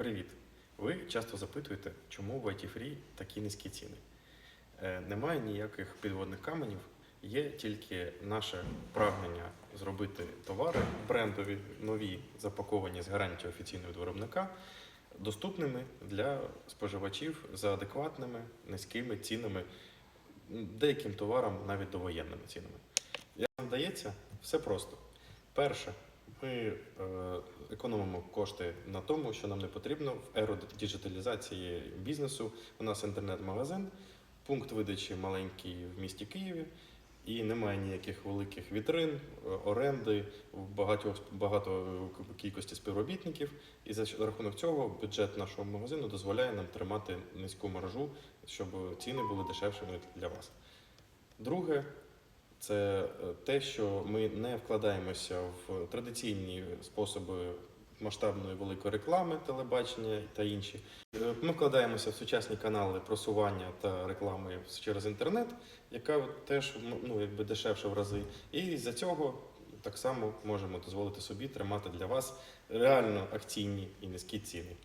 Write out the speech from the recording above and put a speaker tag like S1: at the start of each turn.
S1: Привіт! Ви часто запитуєте, чому в IT-Free такі низькі ціни. Е, Немає ніяких підводних каменів, є тільки наше прагнення зробити товари брендові, нові, запаковані з гарантією офіційного виробника, доступними для споживачів за адекватними низькими цінами, деяким товарам навіть довоєнними цінами. Як нам вдається, все просто. Перше, ми е, економимо кошти на тому, що нам не потрібно в еру діджиталізації бізнесу. У нас інтернет-магазин, пункт видачі маленький в місті Києві, і немає ніяких великих вітрин, е, оренди, багато, багато кількості співробітників. І за рахунок цього бюджет нашого магазину дозволяє нам тримати низьку маржу, щоб ціни були дешевшими для вас. Друге, це е, те, що ми не вкладаємося в традиційні способи масштабної великої реклами, телебачення та інші. Е, Ми вкладаємося в сучасні канали просування та реклами через інтернет, яка теж ну, якби дешевша в рази. І за цього так само можемо дозволити собі тримати для вас реально акційні і низькі ціни.